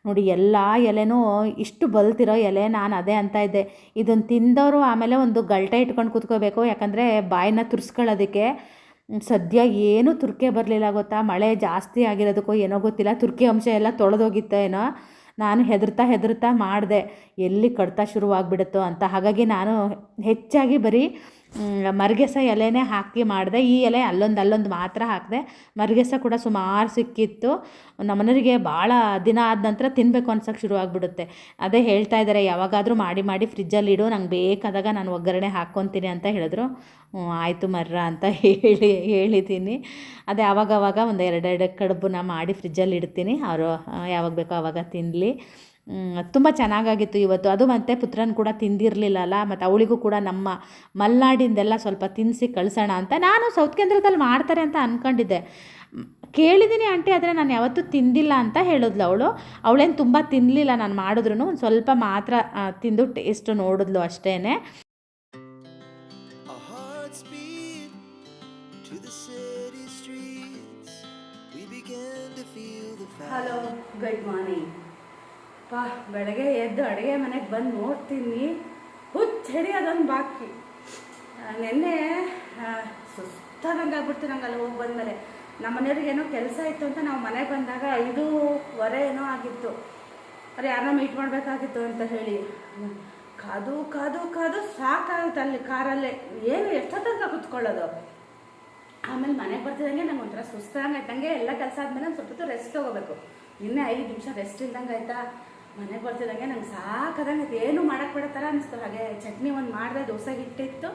[SPEAKER 4] ನೋಡಿ, ಎಲ್ಲ ಎಲೆನೂ ಇಷ್ಟು ಬಲ್ತಿರೋ ಎಲೆ ನಾನು ಅದೇ ಅಂತ ಇದ್ದೆ. ಇದನ್ನು ತಿಂದವರು ಆಮೇಲೆ ಒಂದು ಗಲ್ಟೆ ಇಟ್ಕೊಂಡು ಕೂತ್ಕೋಬೇಕು. ಯಾಕಂದರೆ ಬಾಯನ್ನ ತುರ್ಸ್ಕೊಳ್ಳೋದಕ್ಕೆ ಸದ್ಯ ಏನೂ ತುರ್ಕೆ ಬರಲಿಲ್ಲ ಗೊತ್ತಾ? ಮಳೆ ಜಾಸ್ತಿ ಆಗಿರೋದಕ್ಕೋ ಏನೋ ಗೊತ್ತಿಲ್ಲ. ತುರ್ಕೆ ಅಂಶ ಎಲ್ಲ ತೊಳೆದೋಗಿತ್ತೋ ಏನೋ ನಾನು ಹೆದರ್ತಾ ಹೆದರ್ತಾ ಮಾಡಿದೆ ಎಲ್ಲಿ ಕಡ್ತ ಶುರುವಾಗ್ಬಿಡುತ್ತೋ ಅಂತ. ಹಾಗಾಗಿ ನಾನು ಹೆಚ್ಚಾಗಿ ಬರೀ ಮರ್ಗೆಸ ಎಲೆನೇ ಹಾಕಿ ಮಾಡಿದೆ. ಈ ಎಲೆ ಅಲ್ಲೊಂದು ಅಲ್ಲೊಂದು ಮಾತ್ರ ಹಾಕಿದೆ. ಮರ್ಗೆಸ ಕೂಡ ಸುಮಾರು ಸಿಕ್ಕಿತ್ತು. ನಮ್ಮನೆಯವರಿಗೆ ಭಾಳ ದಿನ ಆದ ನಂತರ ತಿನ್ನಬೇಕು ಅನ್ಸೋಕ್ಕೆ ಶುರುವಾಗ್ಬಿಡುತ್ತೆ ಅದೇ ಹೇಳ್ತಾ ಇದ್ದಾರೆ ಯಾವಾಗಾದರೂ ಮಾಡಿ ಮಾಡಿ ಫ್ರಿಜ್ಜಲ್ಲಿ ಇಡು, ನಂಗೆ ಬೇಕಾದಾಗ ನಾನು ಒಗ್ಗರಣೆ ಹಾಕ್ಕೊತೀನಿ ಅಂತ ಹೇಳಿದ್ರು. ಆಯಿತು ಮರ್ರ ಅಂತ ಹೇಳಿ ಹೇಳಿದ್ದೀನಿ ಅದೇ ಆವಾಗವಾಗ ಒಂದು ಎರಡೆರಡು ಕಡುಬನ್ನ ಮಾಡಿ ಫ್ರಿಜ್ಜಲ್ಲಿ ಇಡ್ತೀನಿ. ಅವರು ಯಾವಾಗ ಬೇಕೋ ಆವಾಗ ತಿನ್ನಲಿ ತುಂಬ ಚೆನ್ನಾಗಾಗಿತ್ತು ಇವತ್ತು. ಅದು ಮತ್ತು ಪುತ್ರನ ಕೂಡ ತಿಂದಿರಲಿಲ್ಲಲ್ಲ ಮತ್ತು ಅವಳಿಗೂ ಕೂಡ ನಮ್ಮ ಮಲ್ನಾಡಿಂದೆಲ್ಲ ಸ್ವಲ್ಪ ತಿನ್ನಿಸಿ ಕಳಿಸೋಣ ಅಂತ ನಾನು ಸೌತ್ ಕೇಂದ್ರದಲ್ಲಿ ಮಾಡ್ತಾರೆ ಅಂತ ಅಂದ್ಕೊಂಡಿದ್ದೆ ಕೇಳಿದ್ದೀನಿ ಆಂಟಿ ಆದರೆ ನಾನು ಯಾವತ್ತೂ ತಿಂದಿಲ್ಲ ಅಂತ ಹೇಳಿದ್ಲು ಅವಳು. ಅವಳೇನು ತುಂಬ ತಿನ್ನಲಿಲ್ಲ ನಾನು ಮಾಡಿದ್ರು ಒಂದು ಸ್ವಲ್ಪ ಮಾತ್ರ ತಿಂದು ಟೇಸ್ಟ್ ನೋಡಿದ್ಲು ಅಷ್ಟೇ. ಹಲೋ ಗುಡ್ ಮಾರ್ನಿಂಗ್ ಪಾ ಬೆಳಗ್ಗೆ ಎದ್ದು ಅಡುಗೆ ಮನೆಗೆ ಬಂದು ನೋಡ್ತೀನಿ. ಹುಚ್ಚ ಹಿಡಿಯೋದೊಂದು ಬಾಕಿ. ನಿನ್ನೆ ಸುಸ್ತಾದಂಗೆ ಆಗ್ಬಿಡ್ತು ನಂಗೆ ಅಲ್ಲಿ ಹೋಗಿ ಬಂದಮೇಲೆ. ನಮ್ಮ ಮನೆಯವ್ರಿಗೆ ಏನೋ ಕೆಲಸ ಇತ್ತು ಅಂತ ನಾವು ಮನೆಗೆ ಬಂದಾಗ ಐದೂವರೆ ಏನೋ ಆಗಿತ್ತು. ಅರೆ, ಯಾರನ್ನ ಮೀಟ್ ಮಾಡಬೇಕಾಗಿತ್ತು ಅಂತ ಹೇಳಿ. ಕಾದು ಕಾದು ಕಾದು ಸಾಕಾಗುತ್ತೆ ಅಲ್ಲಿ, ಕಾರಲ್ಲೇ. ಏನು ಎಷ್ಟೊತ್ತಂಕ ಕುತ್ಕೊಳ್ಳೋದು? ಆಮೇಲೆ ಮನೆಗೆ ಬರ್ತಿದ್ದಂಗೆ ನಂಗೆ ಒಂಥರ ಸುಸ್ತಾದಂಗೆ ಆಯ್ತಂಗೆ ಎಲ್ಲ ಕೆಲಸ ಆದಮೇಲೆ ಒಂದು ಸ್ವಲ್ಪ ರೆಸ್ಟ್ ತೊಗೋಬೇಕು. ಇನ್ನೇ ಐದು ನಿಮಿಷ ರೆಸ್ಟ್ ಇಲ್ದಂಗೆ ಆಯ್ತಾ? ಮನೆಗೆ ಬರ್ತಿದ್ದಂಗೆ ನಂಗೆ ಸಾಕಾದಂಗೆ ಏನು ಮಾಡಕ್ಕೆ ಬಿಡೋ ಥರ ಅನಿಸ್ತು. ಹಾಗೆ ಚಟ್ನಿ ಒಂದು ಮಾಡಿದೆ ದೋಸೆ ಹಿಟ್ಟಿತ್ತು.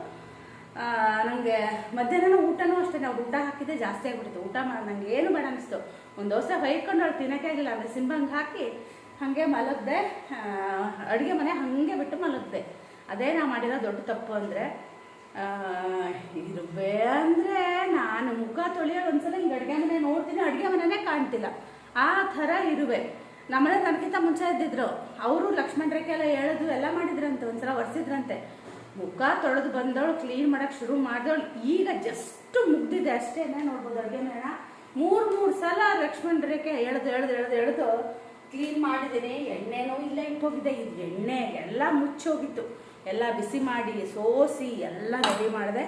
[SPEAKER 4] ನನಗೆ ಮಧ್ಯಾಹ್ನ ಊಟನೂ ಅಷ್ಟೇ. ನಾವು ಊಟ ಹಾಕಿದ್ದೆ, ಜಾಸ್ತಿ ಆಗಿಬಿಡ್ತು ಊಟ ನಂಗೆ ಏನು ಬೇಡ ಅನಿಸ್ತು. ಒಂದು ದೋಸೆ ಹೊಯ್ಕೊಂಡು ಅವ್ಳು ತಿನ್ನೋಕ್ಕೆ ಆಗಿಲ್ಲ. ಅಂದರೆ ಸಿಂಬಂಗೆ ಹಾಕಿ ಹಾಗೆ ಮಲಗ್ದೆ. ಅಡುಗೆ ಮನೆ ಹಾಗೆ ಬಿಟ್ಟು ಮಲಗ್ದೆ. ಅದೇ ನಾ ಮಾಡಿರೋ ದೊಡ್ಡ ತಪ್ಪು ಅಂದರೆ ಇರುವೆ ಅಂದರೆ ನಾನು ಮುಖ ತೊಳೆಯೋದು ಒಂದ್ಸಲ ಹಿಂಗೆ ಅಡುಗೆ ಮನೆ ನೋಡ್ತೀನಿ. ಅಡುಗೆ ಮನೆನೇ ಕಾಣ್ತಿಲ್ಲ. ಆ ಥರ ಇರುವೆ. ನಮ್ಮನೆ ನನಗಿಂತ ಮುಂಚೆ ಇದ್ದಿದ್ರು. ಅವರು ಲಕ್ಷ್ಮಣ ರೇಖೆ ಎಲ್ಲ ಹೇಳೋದು, ಎಲ್ಲ ಮಾಡಿದ್ರಂತೆ, ಒಂದ್ಸಲ ಒರೆಸಿದ್ರಂತೆ.
[SPEAKER 2] ಮುಖ ತೊಳೆದು ಬಂದವಳು ಕ್ಲೀನ್ ಮಾಡೋಕ್ಕೆ ಶುರು ಮಾಡಿದವಳು. ಈಗ ಜಸ್ಟ್ ಮುಗ್ದಿದೆ ಅಷ್ಟೇನೆ ನೋಡ್ಬೋದು ಅಡುಗೆ ಮೇಣ ಮೂರು ಮೂರು ಸಲ ಲಕ್ಷ್ಮಣ ರೇಖೆ ಎಳೆದು ಎಳೆದು ಎಳೆದು ಎಳೆದು ಕ್ಲೀನ್ ಮಾಡಿದ್ದೀನಿ, ಎಣ್ಣೆನೂ ಇಲ್ಲ ಇಟ್ಟೋಗಿದ್ದೆ ಇದು ಎಣ್ಣೆ ಎಲ್ಲ ಮುಚ್ಚೋಗಿತ್ತು ಎಲ್ಲ ಬಿಸಿ ಮಾಡಿ, ಸೋಸಿ, ಎಲ್ಲ ರೆಡಿ ಮಾಡಿದೆ.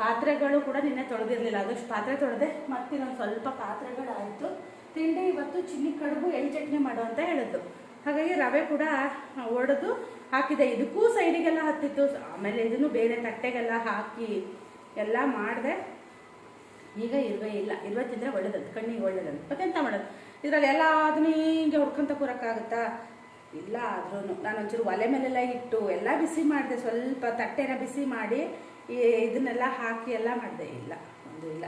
[SPEAKER 2] ಪಾತ್ರೆಗಳು ಕೂಡ ನಿನ್ನೆ ತೊಳೆದಿರಲಿಲ್ಲ ಅದಷ್ಟು ಪಾತ್ರೆ ತೊಳೆದೆ. ಮತ್ತಿನ್ನೊಂದು ಸ್ವಲ್ಪ ಪಾತ್ರೆಗಳಾಯಿತು. ತಿಂಡಿ ಇವತ್ತು ಚಿನ್ನಿ ಕಡುಬು, ಎಳ್ಳು ಚಟ್ನಿ ಮಾಡು ಅಂತ ಹೇಳಿದ್ದು. ಹಾಗಾಗಿ ರವೆ ಕೂಡ ಒಡೆದು ಹಾಕಿದೆ. ಇದಕ್ಕೂ ಸೈಡಿಗೆಲ್ಲ ಹತ್ತಿತ್ತು. ಆಮೇಲೆ ಇದನ್ನು ಬೇರೆ ತಟ್ಟೆಗೆಲ್ಲ ಹಾಕಿ ಎಲ್ಲ ಮಾಡಿದೆ. ಈಗ ಇರುವೆ ಇಲ್ಲ. ಇರುವೆ ತಿಂದರೆ ಒಳ್ಳೇದಂತ. ಕಣ್ಣಿಗೆ ಒಳ್ಳೇದಂತ. ಮತ್ತೆಂತ ಮಾಡೋದು? ಇದರಲ್ಲಿ ಎಲ್ಲ ಅದನ್ನ ಹಿಂಗೆ ಹುಡ್ಕೊಂತ ಕೂರಕ್ಕಾಗುತ್ತಾ? ಇಲ್ಲ ಆದ್ರೂ ನಾನು ಒಂಚೂರು ಒಲೆ ಮೇಲೆಲ್ಲ ಇಟ್ಟು ಎಲ್ಲ ಬಿಸಿ ಮಾಡಿದೆ. ಸ್ವಲ್ಪ ತಟ್ಟೆನ ಬಿಸಿ ಮಾಡಿ ಇದನ್ನೆಲ್ಲ ಹಾಕಿ ಎಲ್ಲ ಮಾಡಿದೆ. ಇಲ್ಲ, ಒಂದು ಇಲ್ಲ.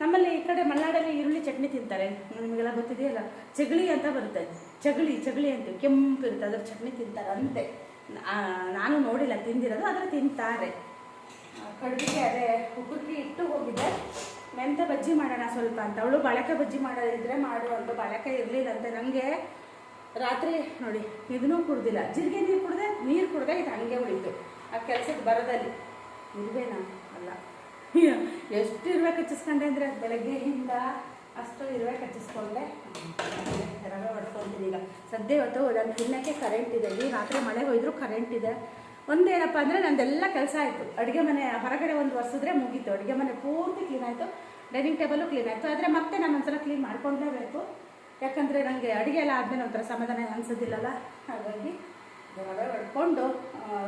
[SPEAKER 2] ನಮ್ಮಲ್ಲಿ ಈ ಕಡೆ ಮಲೆನಾಡಲ್ಲಿ ಈರುಳ್ಳಿ ಚಟ್ನಿ ತಿಂತಾರೆ. ನಿಮಗೆಲ್ಲ ಗೊತ್ತಿದೆಯಲ್ಲ? ಚಗಳಿ ಅಂತ ಬರುತ್ತೆ. ಚಗಳಿ ಚಗಳಿ ಅಂತ. ಕೆಂಪು ಇರುತ್ತೆ. ಅದ್ರ ಚಟ್ನಿ ತಿಂತಾರೆ ಅಂತೆ. ನಾನು ನೋಡಿಲ್ಲ. ತಿಂದಿರೋದು, ಆದರೆ ತಿಂತಾರೆ. ಕಡುಬಿಗೆ ಅದೇ ಉಗುರ್ಗೆ ಇಟ್ಟು ಹೋಗಿದ್ದೆ ಮೆಂತೆ ಬಜ್ಜಿ ಮಾಡೋಣ ಸ್ವಲ್ಪ ಅಂತ. ಅವಳು ಬಳಕೆ ಬಜ್ಜಿ ಮಾಡೋದಿದ್ರೆ ಮಾಡು ಅಂತ ಬಾಳೆಕಾಯಿ ಇರಲಿಲ್ಲಂತೆ ನನಗೆ ರಾತ್ರಿ ನೋಡಿ, ಇದನ್ನೂ ಕುಡ್ದಿಲ್ಲ. ಜೀರಿಗೆ ನೀರು ಕುಡ್ದೆ ನೀರು ಕುಡ್ದೆ ಇದು ಹಂಗೆ ಉಳಿತು. ಆ ಕೆಲಸಕ್ಕೆ ಬರೋದಲ್ಲಿ. ಇರುವೆನಾ ಅಲ್ಲ. ಎಷ್ಟು ಇರುವೆ ಕಚ್ಚಿಸ್ಕೊಂಡೆ ಅಂದರೆ ಬೆಳಗ್ಗೆಯಿಂದ ಅಷ್ಟು ಇರುವೆ ಕಚ್ಚಿಸ್ಕೊಂಡೆ ರವೆ ಹೊಡ್ಕೊತೀನಿ ಈಗ. ಸದ್ಯ ಇವತ್ತು ನಾನು ತಿನ್ನೋಕ್ಕೆ ಕರೆಂಟ್ ಇದೆ. ಈ ರಾತ್ರಿ ಮಳೆ ಹೋಯ್ದ್ರು ಕರೆಂಟ್ ಇದೆ. ಒಂದೇನಪ್ಪ ಅಂದರೆ ನಂದೆಲ್ಲ ಕೆಲಸ ಆಯಿತು. ಅಡುಗೆ ಮನೆ, ಹೊರಗಡೆ ಒಂದು ವರ್ಷದ್ರೆ ಮುಗೀತು. ಅಡುಗೆ ಮನೆ ಪೂರ್ತಿ ಕ್ಲೀನ್ ಆಯಿತು. ಡೈನಿಂಗ್ ಟೇಬಲು ಕ್ಲೀನ್ ಆಯಿತು. ಆದರೆ ಮತ್ತೆ ನಾನು ಒಂದ್ಸಲ ಕ್ಲೀನ್ ಮಾಡ್ಕೊಂಡೇಬೇಕು ಯಾಕಂದರೆ ನನಗೆ ಅಡುಗೆ ಎಲ್ಲ ಆದಮೇಲೆ ಒಂಥರ ಸಮಾಧಾನ ಅನಿಸೋದಿಲ್ಲಲ್ಲ? ಹಾಗಾಗಿ ರವೆ ಹೊಡ್ಕೊಂಡು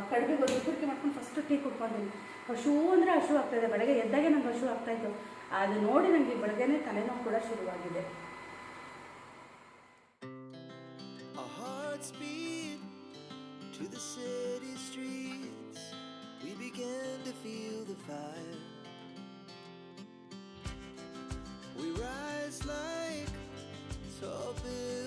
[SPEAKER 2] ಕಡುಬಿಗೆ ಒಂದು ಕುಡಿಕೆ ಮಾಡ್ಕೊಂಡು ಫಸ್ಟ್ ಟೀ ಕುಡ್ಕೊಂಡಿದ್ದೀನಿ ಹಶು ಅಂದರೆ ಹಶು ಆಗ್ತಾಯಿದೆ ಬೆಳಗ್ಗೆ ಎದ್ದಾಗೆ ನಂಗೆ ಹಶು ಆಗ್ತಾಯಿತ್ತು ಅದು ನೋಡಿ ನನಗೆ ಬೆಳಗ್ಗೆನೇ ತಲೆನೋವು ಕೂಡ ಶುರುವಾಗಿದೆ.
[SPEAKER 3] We rise like tall buildings.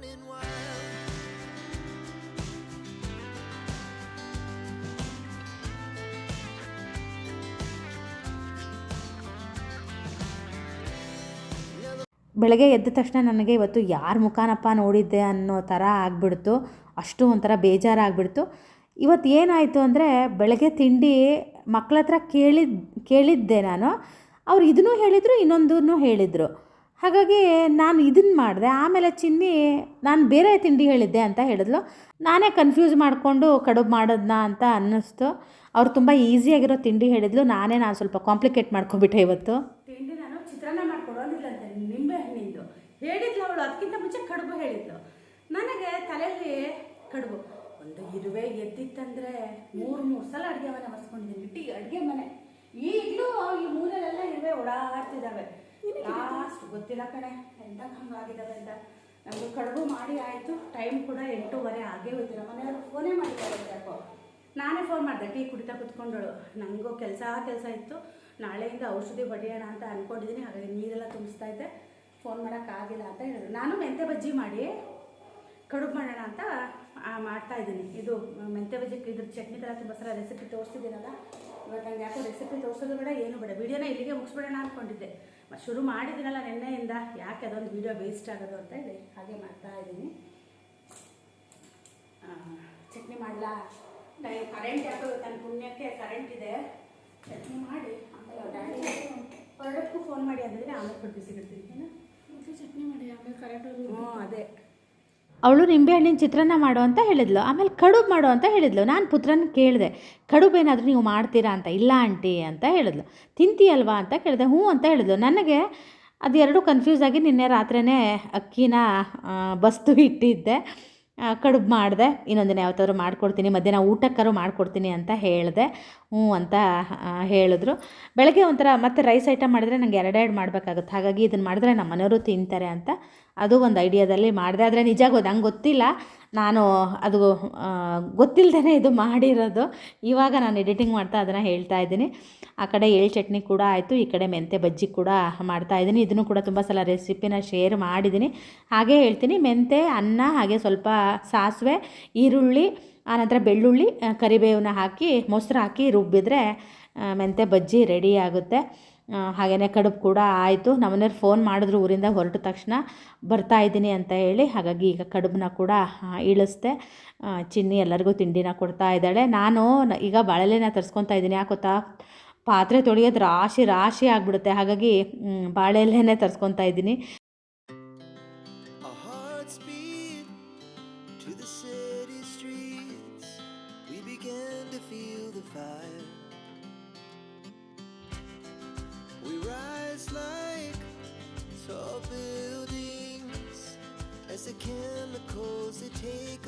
[SPEAKER 3] Running.
[SPEAKER 4] ಬೆಳಗ್ಗೆ ಎದ್ದ ತಕ್ಷಣ ನನಗೆ ಇವತ್ತು ಯಾರ ಮುಖಾನಪ್ಪ ನೋಡಿದ್ದೆ ಅನ್ನೋ ಥರ ಆಗಿಬಿಡ್ತು. ಅಷ್ಟು ಒಂಥರ ಬೇಜಾರಾಗ್ಬಿಡ್ತು. ಇವತ್ತು ಏನಾಯಿತು ಅಂದರೆ ಬೆಳಗ್ಗೆ ತಿಂಡಿ ಮಕ್ಕಳ ಹತ್ರ ಕೇಳಿದ್ ಕೇಳಿದ್ದೆ ನಾನು. ಅವ್ರು ಇದನ್ನೂ ಹೇಳಿದರು, ಇನ್ನೊಂದನ್ನು ಹೇಳಿದರು. ಹಾಗಾಗಿ ನಾನು ಇದನ್ನು ಮಾಡಿದೆ, ಆಮೇಲೆ ಚಿನ್ನಿ ನಾನು ಬೇರೆ ತಿಂಡಿ ಹೇಳಿದ್ದೆ ಅಂತ ಹೇಳಿದ್ಲು. ನಾನೇ ಕನ್ಫ್ಯೂಸ್ ಮಾಡಿಕೊಂಡು ಕಡುಬು ಮಾಡೋದನ್ನ ಅಂತ ಅನ್ನಿಸ್ತು. ಅವ್ರು ತುಂಬ ಈಸಿಯಾಗಿರೋ ತಿಂಡಿ ಹೇಳಿದ್ಲು. ನಾನೇ ನಾನು ಸ್ವಲ್ಪ ಕಾಂಪ್ಲಿಕೇಟ್ ಮಾಡ್ಕೊಬಿಟ್ಟೆ ಇವತ್ತು.
[SPEAKER 2] ತಿಂಡಿ ನಾನು ಚಿತ್ರಾನ್ನ ಮಾಡ್ಕೊಡೋದಿಲ್ಲಂತೆ ನಿಂಬೆ ಹಣ್ಣಿಂದು. ಹೇಳಿದ್ಲು ಅವಳು, ಅದಕ್ಕಿಂತ ಮುಂಚೆ ಕಡುಬು ಹೇಳಿದ್ಲು. ನನಗೆ ತಲೆಯಲ್ಲಿ ಕಡುಬು. ಒಂದು ಇರುವೆ ಎದ್ದಿತ್ತಂದರೆ ಮೂರು ಮೂರು ಸಲ ಅಡುಗೆ ಮನೆ ಮರ್ಸ್ಕೊಂಡಿದ್ದೀನಿ ಇಟ್ಟು ಅಡುಗೆ ಮನೆ. ಈಗಲೂ ಈ ಮೂಲೆಲ್ಲ ಇರುವೆ ಓಡಾಡ್ತಿದ್ದಾವೆ. ಲಾಸ್ಟ್ ಗೊತ್ತಿಲ್ಲ ಕಣೆ, ಎಂತ ಹಂಗಾಗಿದ್ದಾವೆ ಅಂತ. ನಮ್ಗೆ ಕಡುಬು ಮಾಡಿ ಆಯಿತು ಟೈಮ್ ಕೂಡ ಎಂಟೂವರೆ ಆಗೇ ಹೋಯ್ತು ಮನೆಯವರು ಫೋನೇ ಮಾಡಿದ್ದಾರೆ ಯಾಕೋ. ನಾನೇ ಫೋನ್ ಮಾಡಿದೆ, ಟೀ ಕುಡಿತಾ ಕುತ್ಕೊಂಡಳು. ನನಗೂ ಕೆಲಸ ಕೆಲಸ ಇತ್ತು. ನಾಳೆಯಿಂದ ಔಷಧಿ ಬಡಿಯೋಣ ಅಂತ ಅನ್ಕೊಂಡಿದ್ದೀನಿ ಹಾಗಾಗಿ ನೀರೆಲ್ಲ ತುಂಬಿಸ್ತಾ ಇದ್ದೆ. ಫೋನ್ ಮಾಡೋಕ್ಕಾಗಿಲ್ಲ ಅಂತ ಹೇಳಿದ್ರು. ನಾನು ಮೆಂತೆ ಬಜ್ಜಿ ಮಾಡಿ ಕಡುಬು ಮಾಡೋಣ ಅಂತ ಮಾಡ್ತಾ ಇದ್ದೀನಿ. ಇದು ಮೆಂತೆ ಬಜ್ಜಿ, ಇದ್ರ ಚಟ್ನಿ ಥರ ತುಂಬ ಸಲ ರೆಸಿಪಿ ತೋರಿಸ್ತಿದ್ದೀನಲ್ಲ ಇವಾಗ ನಂಗೆ ಯಾಕೋ ರೆಸಿಪಿ ತೋರಿಸೋದು ಬೇಡ ಏನು ಬೇಡ. ವೀಡಿಯೋನ ಇಲ್ಲಿಗೆ ಮುಗಿಸ್ಬಿಡೋಣ ಅಂದ್ಕೊಂಡಿದ್ದೆ ಶುರು ಮಾಡಿದ್ದೀನಲ್ಲ ನಿನ್ನೆಯಿಂದ. ಯಾಕೆ ಅದೊಂದು ವೀಡಿಯೋ ವೇಸ್ಟ್ ಆಗೋದು ಅಂತ ಹೇಳಿ ಹಾಗೆ ಮಾಡ್ತಾ ಇದ್ದೀನಿ. ಚಟ್ನಿ ಮಾಡಲಾ? ಕರೆಂಟ್ ಯಾಕೋ ನನ್ನ ಪುಣ್ಯಕ್ಕೆ ಕರೆಂಟ್ ಇದೆ. ಚಟ್ನಿ ಮಾಡಿ ಆಮೇಲೆ ಡ್ಯಾಡಿ ಹೊರಡಕ್ಕೂ ಫೋನ್ ಮಾಡಿ ಅಂದರೆ ಆಮೇಲೆ ಕೊಟ್ಟು ಬಿಸಿಗಿಡ್ತೀನಿ
[SPEAKER 1] ಚಟ್ನಿ ಮಾಡಿ ಆಮೇಲೆ ಕರೆಂಟ್
[SPEAKER 2] ಹ್ಞೂ ಅದೇ.
[SPEAKER 4] ಅವಳು ನಿಂಬೆಹಣ್ಣಿನ ಚಿತ್ರಾನ್ನ ಮಾಡು ಅಂತ ಹೇಳಿದ್ಲು. ಆಮೇಲೆ ಕಡುಬು ಮಾಡು ಅಂತ ಹೇಳಿದ್ಲು. ನಾನು ಪುತ್ರನ ಕೇಳಿದೆ, ಕಡುಬು ಏನಾದರೂ ನೀವು ಮಾಡ್ತೀರಾ ಅಂತ? ಇಲ್ಲ ಆಂಟಿ, ಅಂತ ಹೇಳಿದ್ಲು. ತಿಂತೀಯಲ್ವಾ? ಅಂತ ಕೇಳಿದೆ. ಹ್ಞೂ, ಅಂತ ಹೇಳಿದ್ಲು. ನನಗೆ ಅದು ಎರಡು ಕನ್ಫ್ಯೂಸ್ ಆಗಿ ನಿನ್ನೆ ರಾತ್ರಿನೇ ಅಕ್ಕಿನ ಬಸ್ತು ಇಟ್ಟಿದ್ದೆ. ಕಡುಬು ಮಾಡಿದೆ. ಇನ್ನೊಂದಿನ ಯಾವತ್ತಾದ್ರೂ ಮಾಡ್ಕೊಡ್ತೀನಿ. ಮಧ್ಯಾಹ್ನ ಊಟಕ್ಕಾರು ಮಾಡ್ಕೊಡ್ತೀನಿ ಅಂತ ಹೇಳಿದೆ. ಹ್ಞೂ ಅಂತ ಹೇಳಿದ್ರು. ಬೆಳಗ್ಗೆ ಒಂಥರ ಮತ್ತೆ ರೈಸ್ ಐಟಮ್ ಮಾಡಿದ್ರೆ ನನಗೆ ಎರಡೆರಡು ಮಾಡಬೇಕಾಗುತ್ತೆ. ಹಾಗಾಗಿ ಇದನ್ನು ಮಾಡಿದ್ರೆ ನಮ್ಮ ಮನೆಯವರು ತಿಂತಾರೆ ಅಂತ
[SPEAKER 2] ಅದು ಒಂದು ಐಡಿಯಾದಲ್ಲಿ ಮಾಡಿದೆ. ಆದರೆ ನಿಜ ಗೊತ್ತು ನಂಗೆ ಗೊತ್ತಿಲ್ಲ. ನಾನು ಅದು ಗೊತ್ತಿಲ್ಲದೇ ಇದು ಮಾಡಿರೋದು. ಇವಾಗ ನಾನು ಎಡಿಟಿಂಗ್ ಮಾಡ್ತಾ ಅದನ್ನು ಹೇಳ್ತಾ ಇದ್ದೀನಿ. ಆ ಕಡೆ ಎಳ್ಳು ಚಟ್ನಿ ಕೂಡ ಆಯಿತು, ಈ ಕಡೆ ಮೆಂತೆ ಬಜ್ಜಿ ಕೂಡ ಮಾಡ್ತಾ ಇದ್ದೀನಿ. ಇದನ್ನು ಕೂಡ ತುಂಬ ಸಲ ರೆಸಿಪಿನ ಶೇರ್ ಮಾಡಿದ್ದೀನಿ. ಹಾಗೆ ಹೇಳ್ತೀನಿ ಮೆಂತೆ ಅನ್ನ, ಹಾಗೆ ಸ್ವಲ್ಪ ಸಾಸಿವೆ, ಈರುಳ್ಳಿ ಆನಂತರ ಬೆಳ್ಳುಳ್ಳಿ ಕರಿಬೇವನ್ನ ಹಾಕಿ, ಮೊಸರು ಹಾಕಿ ರುಬ್ಬಿದ್ರೆ ಮೆಂತೆ ಬಜ್ಜಿ ರೆಡಿ ಆಗುತ್ತೆ. ಹಾಗೆಯೇ ಕಡುಬು ಕೂಡ ಆಯಿತು. ನಮ್ಮನೆಯವ್ರು ಫೋನ್ ಮಾಡಿದ್ರು, ಊರಿಂದ ಹೊರಟ ತಕ್ಷಣ ಬರ್ತಾ ಇದ್ದೀನಿ ಅಂತ ಹೇಳಿ. ಹಾಗಾಗಿ ಈಗ ಕಡುಬನ್ನ ಕೂಡ ಇಳಿಸಿದೆ. ಚಿನ್ನಿ ಎಲ್ಲರಿಗೂ ತಿಂಡಿನ ಕೊಡ್ತಾ ಇದ್ದಾಳೆ. ನಾನು ಈಗ ಬಾಳೆಲೆನ ತರಿಸ್ಕೊತಾ ಇದ್ದೀನಿ. ಯಾಕೆ ಗೊತ್ತಾ? ಪಾತ್ರೆ ತೊಳೆಯೋದು ರಾಶಿ ರಾಶಿ ಆಗಿಬಿಡುತ್ತೆ. ಹಾಗಾಗಿ ಬಾಳೆಲೆನೇ ತರಿಸ್ಕೊತಾ ಇದ್ದೀನಿ.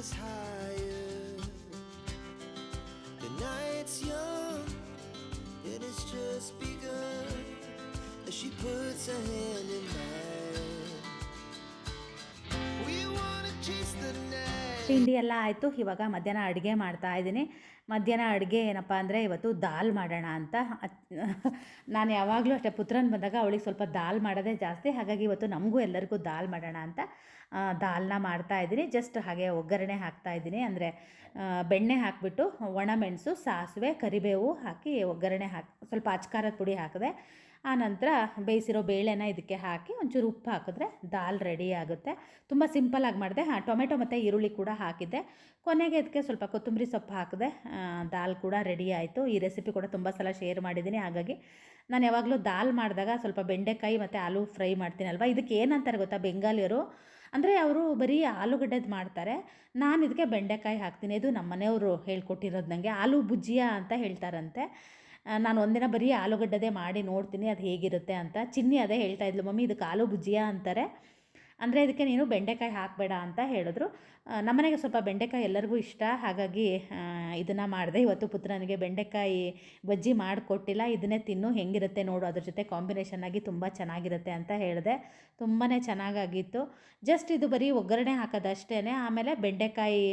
[SPEAKER 3] Us higher. The night's young, and it's just begun as she puts her hand in mine. We wanna chase the night.
[SPEAKER 4] ತಿಂಡಿ ಎಲ್ಲ ಆಯಿತು ಇವಾಗ ಮಧ್ಯಾಹ್ನ ಅಡುಗೆ ಮಾಡ್ತಾ ಇದ್ದೀನಿ ಮಧ್ಯಾಹ್ನ ಅಡುಗೆ ಏನಪ್ಪ ಅಂದರೆ ಇವತ್ತು ದಾಲ್ ಮಾಡೋಣ ಅಂತ ನಾನು ಯಾವಾಗಲೂ ಅಷ್ಟೇ ಪುತ್ರನ ಬಂದಾಗ ಅವಳಿಗೆ ಸ್ವಲ್ಪ ದಾಲ್ ಮಾಡೋದೇ ಜಾಸ್ತಿ ಹಾಗಾಗಿ ಇವತ್ತು ನಮಗೂ ಎಲ್ಲರಿಗೂ ದಾಲ್ ಮಾಡೋಣ ಅಂತ ದಾಲ್ನ ಮಾಡ್ತಾ ಇದ್ದೀನಿ. ಜಸ್ಟ್ ಹಾಗೆ ಒಗ್ಗರಣೆ ಹಾಕ್ತಾ ಇದ್ದೀನಿ. ಅಂದರೆ ಬೆಣ್ಣೆ ಹಾಕಿಬಿಟ್ಟು ಒಣಮೆಣಸು ಸಾಸಿವೆ ಕರಿಬೇವು ಹಾಕಿ ಒಗ್ಗರಣೆ ಹಾಕಿ ಸ್ವಲ್ಪ ಅಚ್ಕಾರದ ಪುಡಿ ಹಾಕಿದೆ ಆನಂತರ ಬೇಯಿಸಿರೋ ಬೇಳೆನ ಇದಕ್ಕೆ ಹಾಕಿ ಒಂಚೂರು ಉಪ್ಪು ಹಾಕಿದ್ರೆ ದಾಲ್ ರೆಡಿ ಆಗುತ್ತೆ. ತುಂಬ ಸಿಂಪಲಾಗಿ ಮಾಡಿದೆ. ಹಾಂ ಟೊಮೆಟೊ ಮತ್ತು ಈರುಳ್ಳಿ ಕೂಡ ಹಾಕಿದ್ದೆ. ಕೊನೆಗೆ ಅದಕ್ಕೆ ಸ್ವಲ್ಪ ಕೊತ್ತಂಬರಿ ಸೊಪ್ಪು ಹಾಕಿದೆ ಆ, ದಾಲ್ ಕೂಡ ರೆಡಿ ಆಯಿತು. ಈ ರೆಸಿಪಿ ಕೂಡ ತುಂಬ ಸಲ ಶೇರ್ ಮಾಡಿದ್ದೀನಿ. ಹಾಗಾಗಿ ನಾನು ಯಾವಾಗಲೂ ದಾಲ್ ಮಾಡಿದಾಗ ಸ್ವಲ್ಪ ಬೆಂಡೆಕಾಯಿ ಮತ್ತು ಆಲೂ ಫ್ರೈ ಮಾಡ್ತೀನಲ್ವ? ಇದಕ್ಕೆ ಏನಂತಾರೆ ಗೊತ್ತಾ? ಬೆಂಗಾಲಿಯರು? ಅಂದರೆ ಅವರು ಬರೀ ಆಲೂಗಡ್ಡೆದು ಮಾಡ್ತಾರೆ. ನಾನು ಇದಕ್ಕೆ ಬೆಂಡೆಕಾಯಿ ಹಾಕ್ತೀನಿ. ಇದು ನಮ್ಮ ಮನೆಯವರು ಹೇಳ್ಕೊಟ್ಟಿರೋದು ನನಗೆ ಆಲೂ ಭುಜಿಯಾ ಅಂತ ಹೇಳ್ತಾರಂತೆ. ನಾನು ಒಂದಿನ ಬರೀ ಆಲೂಗಡ್ಡೆದೇ ಮಾಡಿ ನೋಡ್ತೀನಿ ಅದು ಹೇಗಿರುತ್ತೆ ಅಂತ. ಚಿನ್ನಿ ಅದೇ ಹೇಳ್ತಾ ಇದ್ಲು, ಮಮ್ಮಿ, ಇದಕ್ಕೆ ಆಲೂ ಭುಜಿಯಾ ಅಂತಾರೆ. ಅಂದರೆ ಇದಕ್ಕೆ ನೀನು ಬೆಂಡೆಕಾಯಿ ಹಾಕಬೇಡ ಅಂತ ಹೇಳಿದ್ರು. ನಮ್ಮನೆಗೆ ಸ್ವಲ್ಪ ಬೆಂಡೆಕಾಯಿ ಎಲ್ಲರಿಗೂ ಇಷ್ಟ. ಹಾಗಾಗಿ ಇದನ್ನು ಮಾಡಿದೆ. ಇವತ್ತು ಪುತ್ರನಿಗೆ ಬೆಂಡೆಕಾಯಿ ಬಜ್ಜಿ ಮಾಡಿಕೊಟ್ಟಿಲ್ಲ. ಇದನ್ನೇ ತಿನ್ನು. ಹೆಂಗಿರುತ್ತೆ ನೋಡು. ಅದ್ರ ಜೊತೆ ಕಾಂಬಿನೇಷನ್ ಆಗಿ ತುಂಬ ಚೆನ್ನಾಗಿರುತ್ತೆ ಅಂತ ಹೇಳಿದೆ. ತುಂಬಾ ಚೆನ್ನಾಗಾಗಿತ್ತು. ಜಸ್ಟ್ ಇದು ಬರೀ ಒಗ್ಗರಣೆ ಹಾಕೋದಷ್ಟೇ ಆಮೇಲೆ ಬೆಂಡೆಕಾಯಿ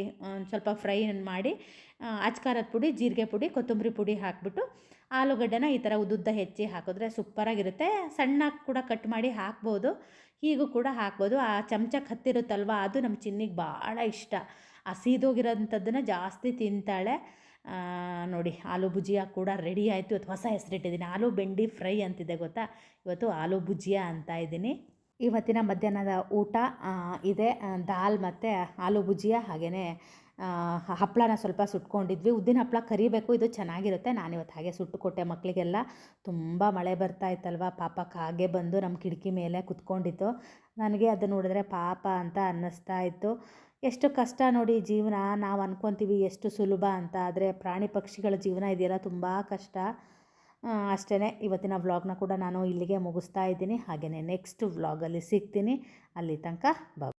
[SPEAKER 4] ಸ್ವಲ್ಪ ಫ್ರೈ ಮಾಡಿ ಅಚ್ಕಾರದ ಪುಡಿ, ಜೀರಿಗೆ ಪುಡಿ, ಕೊತ್ತಂಬರಿ ಪುಡಿ ಹಾಕಿಬಿಟ್ಟು, ಆಲೂಗಡ್ಡೆನ ಈ ಥರ ಉದ್ದುದ್ದ ಹೆಚ್ಚಿ ಹಾಕಿದ್ರೆ ಸೂಪರಾಗಿರುತ್ತೆ. ಸಣ್ಣ ಕೂಡ ಕಟ್ ಮಾಡಿ ಹಾಕ್ಬೋದು. ಹೀಗೂ ಕೂಡ ಹಾಕ್ಬೋದು. ಆ ಚಮಚಕ್ಕೆ ಹತ್ತಿರುತ್ತಲ್ವ? ಅದು ನಮ್ಮ ಚಿನ್ನಿಗೆ ಭಾಳ ಇಷ್ಟ. ಆ ಸೀದೋಗಿರೋಂಥದ್ದನ್ನು ಜಾಸ್ತಿ ತಿಂತಾಳೆ. ನೋಡಿ, ಆಲೂ ಭುಜಿಯಾ ಕೂಡ ರೆಡಿ ಆಯಿತು. ಇವತ್ತು ಹೊಸ ಹೆಸರಿಟ್ಟಿದ್ದೀನಿ ಆಲೂ ಬೆಂಡಿ ಫ್ರೈ ಅಂತಿದೆ ಗೊತ್ತಾ? ಇವತ್ತು ಆಲೂ ಭುಜಿಯಾ ಅಂತ ಇದ್ದೀನಿ. ಇವತ್ತಿನ ಮಧ್ಯಾಹ್ನದ ಊಟ ಇದೆ. ದಾಲ್ ಮತ್ತು ಆಲೂ ಭುಜಿಯಾ ಹಾಗೆಯೇ ಹಪ್ಪಳನ ಸ್ವಲ್ಪ ಸುಟ್ಕೊಂಡಿದ್ವಿ. ಉದ್ದಿನ ಹಪ್ಪಳ ಕರಿಬೇಕು, ಇದು ಚೆನ್ನಾಗಿರುತ್ತೆ. ನಾನಿವತ್ತು ಹಾಗೆ ಸುಟ್ಟು ಕೊಟ್ಟೆ ಮಕ್ಕಳಿಗೆಲ್ಲ ತುಂಬ ಮಳೆ ಬರ್ತಾ ಇತ್ತಲ್ವ? ಪಾಪ ಕಾಗೆ ಬಂದು ನಮ್ಮ ಕಿಟಕಿ ಮೇಲೆ ಕುತ್ಕೊಂಡಿತ್ತು. ನನಗೆ ಅದು ನೋಡಿದ್ರೆ ಪಾಪ ಅಂತ ಅನ್ನಿಸ್ತಾ ಇತ್ತು. ಎಷ್ಟು ಕಷ್ಟ ನೋಡಿ ಜೀವನ. ನಾವು ಅನ್ಕೊತೀವಿ ಎಷ್ಟು ಸುಲಭ ಅಂತ. ಆದರೆ ಪ್ರಾಣಿ ಪಕ್ಷಿಗಳ ಜೀವನ ಇದೆಯಲ್ಲ, ತುಂಬ ಕಷ್ಟ. ಅಷ್ಟೇ ಇವತ್ತಿನ ವ್ಲಾಗ್ನ ಕೂಡ ನಾನು ಇಲ್ಲಿಗೆ ಮುಗಿಸ್ತಾ ಇದ್ದೀನಿ. ಹಾಗೆಯೇ ನೆಕ್ಸ್ಟ್ ವ್ಲಾಗಲ್ಲಿ ಸಿಗ್ತೀನಿ. ಅಲ್ಲಿ ತನಕ, ಬಾ